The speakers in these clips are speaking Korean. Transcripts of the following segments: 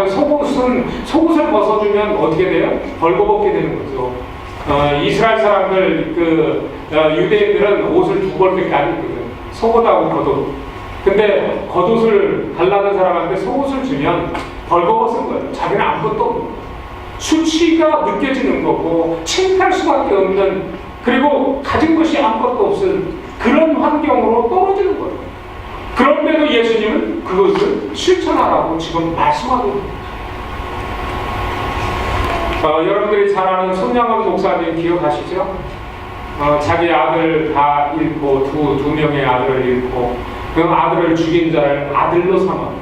하면 속옷은 속옷을 벗어주면 어떻게 돼요? 벌거벗게 되는 거죠. 어, 이스라엘 사람들 그 어, 유대인들은 옷을 두 벌밖에 안 입거든. 속옷하고 겉옷. 근데 겉옷을 달라는 사람한테 속옷을 주면 벌거벗은 거예요. 자기는 아무것도 없는 거예요. 수치가 느껴지는 거고 칭탈 수밖에 없는 그리고 가진 것이 아무것도 없은 그런 환경으로 떨어지는 거예요. 그런데도 예수님은 그것을 실천하라고 지금 말씀하고 있습니다. 어, 여러분들이 잘 아는 손양원 목사님 기억하시죠? 어, 자기 아들 다 잃고 두, 두 명의 아들을 잃고 그 아들을 죽인 자를 아들로 삼았다.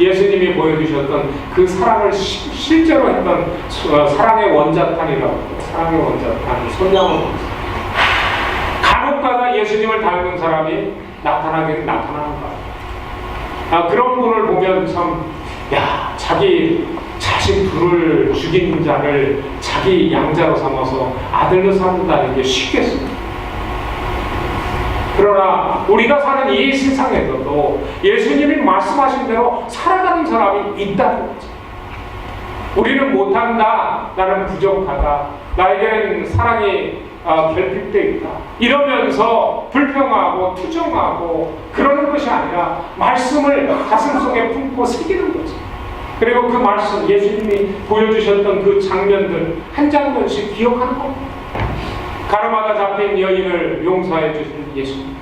예수님이 보여주셨던 그 사랑을 시- 실제로 했던 어, 사랑의 원자탄이라고 사랑의 원자탄 손양원 목사. 간혹가다 예수님을 닮은 사람이 나타나긴 나타나는 거야. 아, 그런 분을 보면 참, 야, 자기 자식 둘을 죽인 자를 자기 양자로 삼아서 아들로 삼는다는 게 쉽겠습니까? 그러나 우리가 사는 이 세상에서도 예수님이 말씀하신 대로 살아가는 사람이 있다는 거죠. 우리는 못한다, 나는 부족하다, 나에게는 사랑이 아, 결핍되어 있다. 이러면서 불평하고 투정하고 그러는 것이 아니라 말씀을 가슴 속에 품고 새기는 거죠. 그리고 그 말씀, 예수님이 보여주셨던 그 장면들 한 장면씩 기억하는 겁니다. 가르마다 잡힌 여인을 용서해 주신 예수님.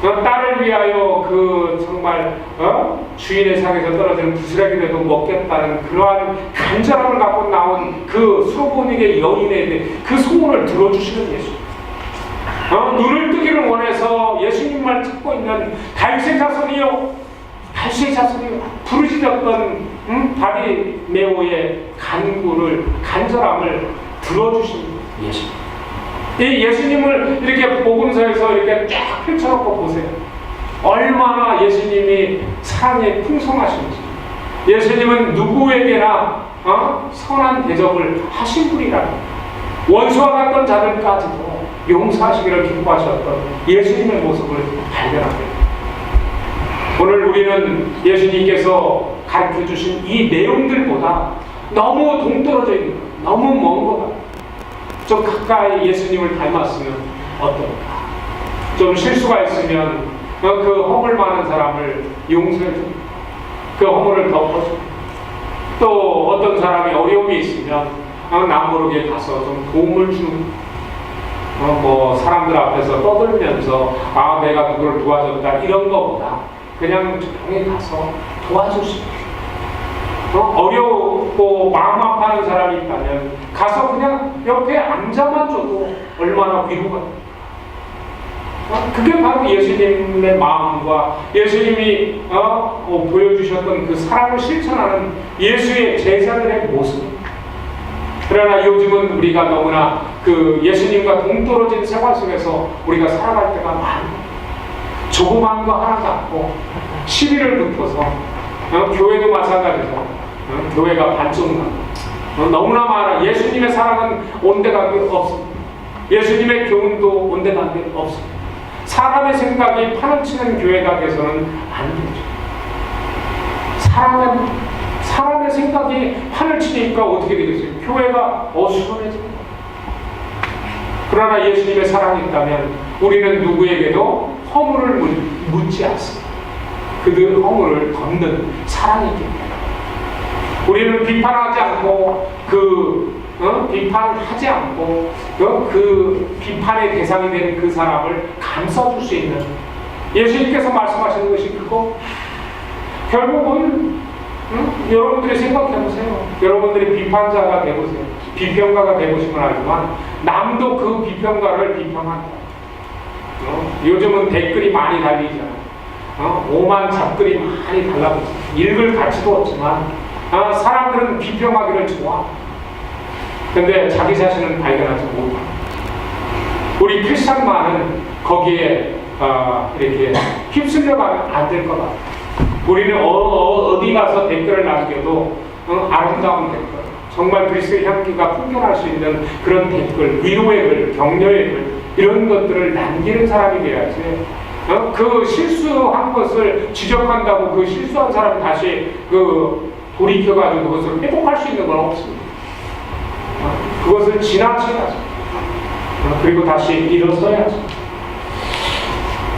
그 딸을 위하여 그 정말 어? 주인의 상에서 떨어지는 부스러기라도 먹겠다는 그러한 간절함을 갖고 나온 그 수로보닉의 여인에 대해 그 소원을 들어주시는 예수. 어? 눈을 뜨기를 원해서 예수님만 찾고 있는 다윗의 자손이요, 다윗의 자손이요, 부르짖었던 음? 다비 메오의 간구를 간절함을 들어주신 예수. 이 예수님을 이렇게 복음서에서 이렇게 쫙 펼쳐놓고 보세요. 얼마나 예수님이 사랑에 풍성하신지. 예수님은 누구에게나 어? 선한 대접을 하신 분이라. 원수와 같던 자들까지도 용서하시기를 기뻐하셨던 예수님의 모습을 발견합니다. 오늘 우리는 예수님께서 가르쳐 주신 이 내용들보다 너무 동떨어져 있는 것, 너무 먼 것 같아요. 좀 가까이 예수님을 닮았으면 어떨까? 좀 실수가 있으면 어, 그 허물 많은 사람을 용서해 줍그 허물을 덮어줍또 어떤 사람이 어려움이 있으면 어, 남 모르게 가서 좀 도움을 주는 어, 뭐 사람들 앞에서 떠들면서 아 내가 누구를 도와줬다 이런 거보다 그냥 조용히 가서 있는 어? 어렵고 마음 아파하는 사람이 있다면 가서 그냥 옆에 앉아만 줘도 얼마나 위로가. 어? 그게 바로 예수님의 마음과 예수님이 어? 어, 보여주셨던 그 사랑을 실천하는 예수의 제자들의 모습입니다. 그러나 요즘은 우리가 너무나 그 예수님과 동떨어진 생활 속에서 우리가 살아갈 때가 많아요. 조그만 거 하나 갖고 시비를 붙어서 어, 교회도 마찬가지죠. 어, 교회가 반쪽만 어, 너무나 많아. 예수님의 사랑은 온데간데 없습니다. 예수님의 교훈도 온데간데 없습니다. 사람의 생각이 판을 치는 교회가 돼서는 안 되죠. 사람은 사람의 생각이 판을 치니까 어떻게 되겠어요? 교회가 어수선해집니다. 그러나 예수님의 사랑이 있다면 우리는 누구에게도 허물을 묻- 묻지 않습니다. 그들 허물을 덮는 사랑이 때문에 우리는 비판하지 않고 그 어? 비판하지 않고 어? 그 비판의 대상이 되는 그 사람을 감싸줄 수 있는 예수님께서 말씀하시는 것이 그거 결국은 응? 여러분들이 생각해 보세요. 여러분들이 비판자가 되보세요. 비평가가 되보시면 알지만 남도 그 비평가를 비평한다. 어? 요즘은 댓글이 많이 달리잖아요. 어? 오만 잡글이 많이 달라붙어. 읽을 가치도 없지만 아, 사람들은 비평하기를 좋아. 근데 자기 자신은 발견하지 못하. 우리 크리스천만은 거기에 아, 이렇게 휩쓸려가면 안 될 것 같아. 우리는 어, 디 가서 댓글을 남겨도 어, 아름다운 댓글, 정말 그리스도의 향기가 풍겨날 수 있는 그런 댓글, 위로의 글, 격려의 글 이런 것들을 남기는 사람이 돼야지. 어? 그 실수한 것을 지적한다고 그 실수한 사람이 다시 그 돌이켜가지고 그것을 회복할 수 있는 건 없습니다. 어, 그것을 지나쳐야죠. 어, 그리고 다시 일어서야죠.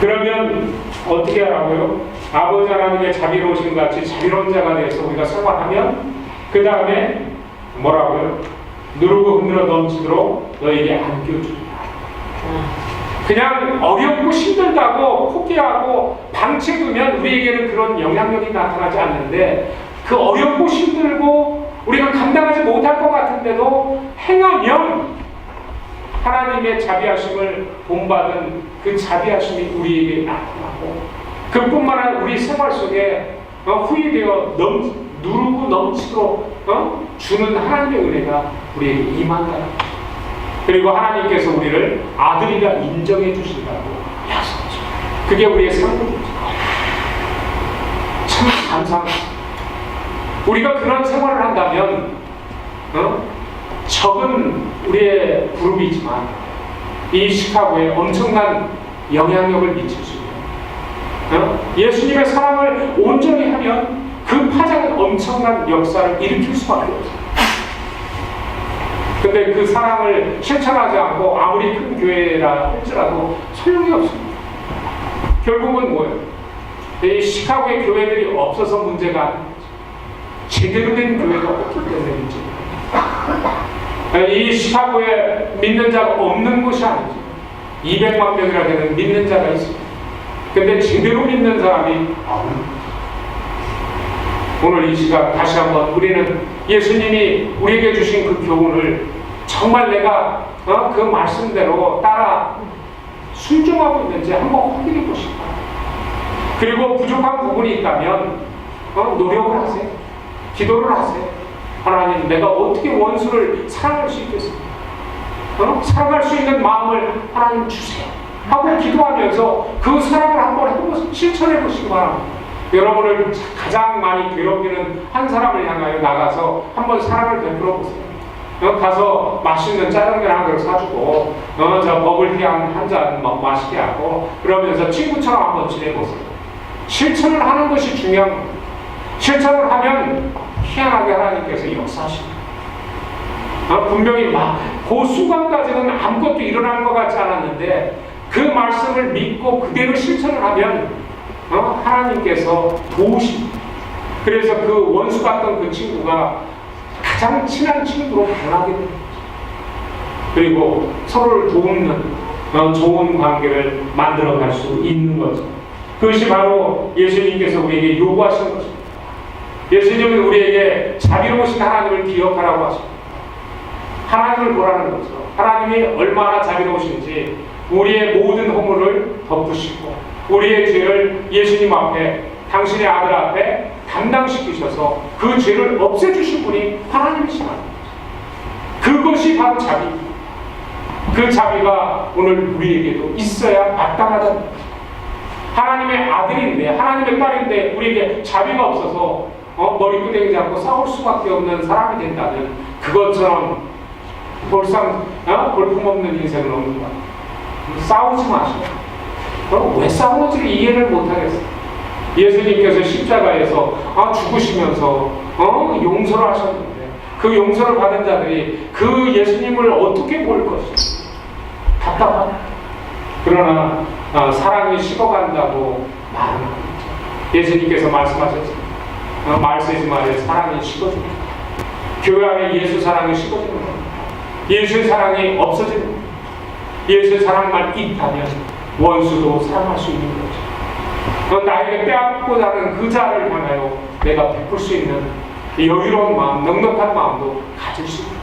그러면 어떻게 하라고요? 아버지 하나님의 자비로우신 같이 자비로운 자가 돼서 우리가 생활하면 그 다음에 뭐라고요? 누르고 흔들어 넘치도록 너에게 안겨주리라. 그냥 어렵고 힘들다고 포기하고 방치해두면 우리에게는 그런 영향력이 나타나지 않는데 그 어렵고 힘들고 우리가 감당하지 못할 것 같은데도 행하면 하나님의 자비하심을 본받은 그 자비하심이 우리에게 나타나고 그뿐만 아니라 우리 생활 속에 어, 후회되어 넘, 누르고 넘치도록 어? 주는 하나님의 은혜가 우리에게 임한다는 거죠. 그리고 하나님께서 우리를 아들이라 인정해 주신다고 약속하죠. 그게 우리의 상급이죠. 참 감사합니다. 우리가 그런 생활을 한다면 어? 적은 우리의 그룹이지만 이 시카고에 엄청난 영향력을 미칠 수 있는 어? 예수님의 사랑을 온전히 하면 그 파장은 엄청난 역사를 일으킬 수밖에 없어요. 근데 그 사랑을 실천하지 않고 아무리 큰 교회라 할지라도 소용이 없습니다. 결국은 뭐예요? 이 시카고의 교회들이 없어서 문제가 아닌 거죠. 제대로 된 교회가 없기 문제입니다. 이 시카고에 믿는 자가 없는 곳이 아니죠. 200만 명이라 되는 믿는 자가 있습니다. 근데 제대로 믿는 사람이 없는 거죠. 오늘 이 시간 다시 한번 우리는 예수님이 우리에게 주신 그 교훈을 정말 내가 어, 그 말씀대로 따라 순종하고 있는지 한번 확인해 바랍니다. 그리고 부족한 부분이 있다면 어, 노력을 하세요. 기도를 하세요. 하나님, 내가 어떻게 원수를 사랑할 수 있겠습니까? 어? 사랑할 수 있는 마음을 하나님 주세요. 하고 기도하면서 그 사랑을 한번 해보, 실천해 보시기 바랍니다. 여러분을 가장 많이 괴롭히는 한 사람을 향하여 나가서 한번 사랑을 베풀어 보세요. 어, 가서 맛있는 짜장면 한 그릇 사주고, 어, 저 버블티 한잔 마시게 하고, 그러면서 친구처럼 한번 지내보세요. 실천을 하는 것이 중요한 겁니다. 실천을 하면 희한하게 하나님께서 역사하십니다. 어, 분명히 막, 그 순간까지는 아무것도 일어날 것 같지 않았는데, 그 말씀을 믿고 그대로 실천을 하면 어? 하나님께서 도우십니다. 그래서 그 원수 같던 그 친구가 가장 친한 친구로 변하게 됩니다. 그리고 서로를 도우는 어, 좋은 관계를 만들어 갈 수 있는 거죠. 그것이 바로 예수님께서 우리에게 요구하신 것입니다. 예수님은 우리에게 자비로우신 하나님을 기억하라고 하십니다. 하나님을 보라는 거죠. 하나님이 얼마나 자비로우신지 우리의 모든 허물을 덮으시고 우리의 죄를 예수님 앞에 당신의 아들 앞에 담당시키셔서 그 죄를 없애주신 분이 하나님이시다. 그것이 바로 자비입니다. 그 자비가 오늘 우리에게도 있어야 마땅하다는. 하나님의 아들인데 하나님의 딸인데 우리에게 자비가 없어서 어, 머리 끄댕이지 않고 싸울 수밖에 없는 사람이 된다면 그것처럼 볼상 어? 볼품없는 없는 거야. 싸우지 마시고 그럼 왜 싸우는지를 이해를 못하겠어요. 예수님께서 십자가에서 아, 죽으시면서 어? 용서를 하셨는데 그 용서를 받은 자들이 그 예수님을 어떻게 볼 것이지? 답답하다. 그러나 어, 사랑이 식어간다고 말은. 예수님께서 말씀하셨죠. 어, 말 쓰지 말에 사랑이 식어집니다. 교회 안에 예수 사랑이 식어지는 겁니다. 예수의 사랑이 없어지는 겁니다. 예수의 사랑만 있다면 원수도 사랑할 수 있는 거죠. 어, 나에게 빼앗고 자는 그 자를 향하여 내가 베풀 수 있는 여유로운 마음, 넉넉한 마음도 가질 수 있는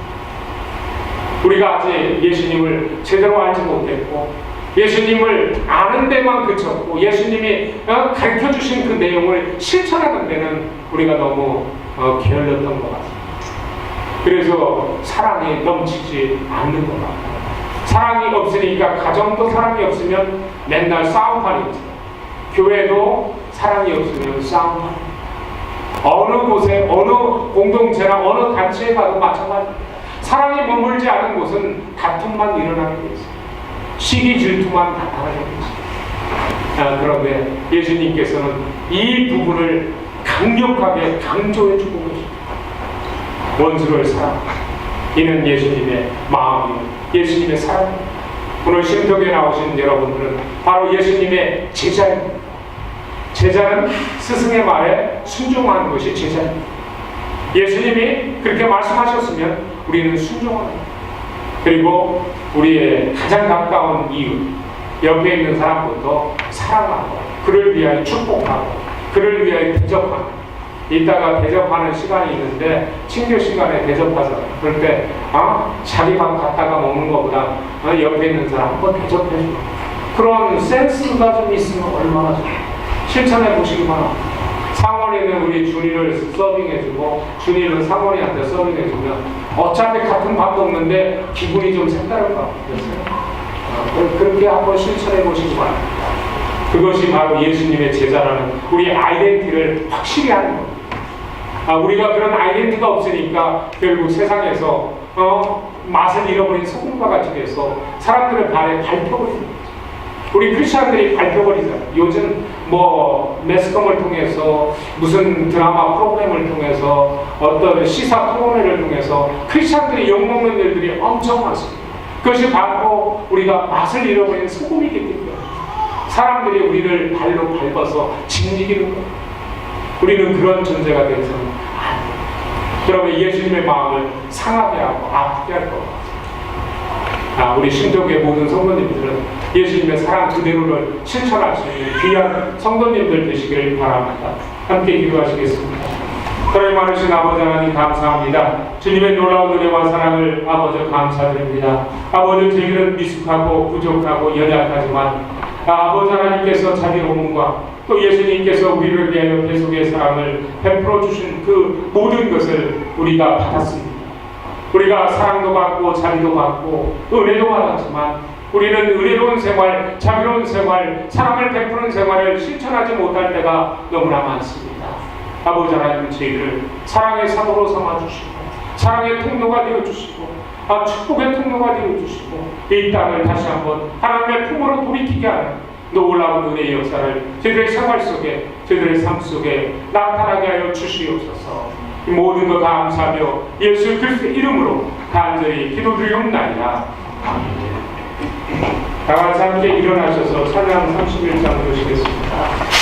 우리가 아직 예수님을 제대로 알지 못했고 예수님을 아는 데만 그쳤고 예수님이 어, 가르쳐 주신 그 내용을 실천하는 데는 우리가 너무 어, 게을렀던 것 같습니다. 그래서 사랑이 넘치지 않는 것 같아요. 사랑이 없으니까 가정도 사랑이 없으면 맨날 싸움판이죠. 교회도 사랑이 없으면 싸움판. 어느 곳에 어느 공동체나 어느 단체에 가도 마찬가지입니다. 사랑이 머물지 않은 곳은 다툼만 일어나게 돼 있어요. 시기 질투만 나타나게 돼 있어요. 아, 그런데 예수님께서는 이 부분을 강력하게 강조해 주고 계십니다. 원수를 사랑. 이는 예수님의 마음이요. 예수님의 사랑입니다. 오늘 신통에 나오신 여러분들은 바로 예수님의 제자입니다. 제자는 스승의 말에 순종하는 것이 제자입니다. 예수님이 그렇게 말씀하셨으면 우리는 순종하는 거예요. 그리고 우리의 가장 가까운 이웃, 옆에 있는 사람부터 사랑하고, 그를 위하여 축복하고, 그를 위하여 대접하고, 이따가 대접하는 시간이 있는데 친교 시간에 대접하자. 그럴 때 아, 자기 밥 갖다가 먹는 것보다 어, 옆에 있는 사람 한번 대접해 줘. 그런 센스가 좀 있으면 얼마나 좋아. 실천해 보시기 바랍니다. 상원이는 우리 준이를 서빙해주고 준이는 상원이한테 서빙해주면 어차피 같은 밥 먹는데 기분이 좀 색다를 것 같겠어요. 어, 그렇게 한번 실천해 보시기 바랍니다. 그것이 바로 예수님의 제자라는 우리 아이덴티를 확실히 하는 겁니다. 아, 우리가 그런 아이덴티가 없으니까 결국 세상에서 어, 맛을 잃어버린 소금과 같이 돼서 사람들의 발에 밟혀버리는 거죠. 우리 크리스천들이 밟혀버리잖아요. 요즘 뭐 매스컴을 통해서 무슨 드라마 프로그램을 통해서 어떤 시사 토론회를 통해서 크리스천들이 욕먹는 일들이 엄청 많습니다. 그것이 바로 우리가 맛을 잃어버린 소금이기 때문에 사람들이 우리를 발로 밟아서 짓이기는 거예요. 우리는 그런 존재가 안 돼요. 그러면 예수님의 마음을 상하게 하고 아프게 할것 같아요. 아, 우리 신족의 모든 성도님들은 예수님의 사랑 그대로를 실천할 수 있는 귀한 성도님들 되시길 바랍니다. 함께 기도하시겠습니다. 사랑이 많으신 아버지 하나님 감사합니다. 주님의 놀라운 은혜와 사랑을 아버지 감사드립니다. 아버지 저희들은 미숙하고 부족하고 연약하지만 아, 아버지 하나님께서 자비로움과 또 예수님께서 우리를 위하여 계속의 사랑을 베풀어 주신 그 모든 것을 우리가 받았습니다. 우리가 사랑도 받고 자비도 받고 은혜도 받았지만 우리는 은혜로운 생활, 자비로운 생활, 사랑을 베푸는 생활을 실천하지 못할 때가 너무나 많습니다. 아버지 하나님 저희를 사랑의 사도로 삼아 주시고 사랑의 통로가 되어 주시고 아, 축복의 통로가 되어 주시고 이 땅을 다시 한번 하나님의 품으로 돌이키게 하는 놀라운 은혜의 역사를 저희들의 생활 속에 저희들의 삶 속에 나타나게 하여 주시옵소서. 이 모든 것 감사하며 예수 그리스도의 이름으로 간절히 기도드리옵나이다. 다 같이 함께 일어나셔서 찬양 31장 보시겠습니다.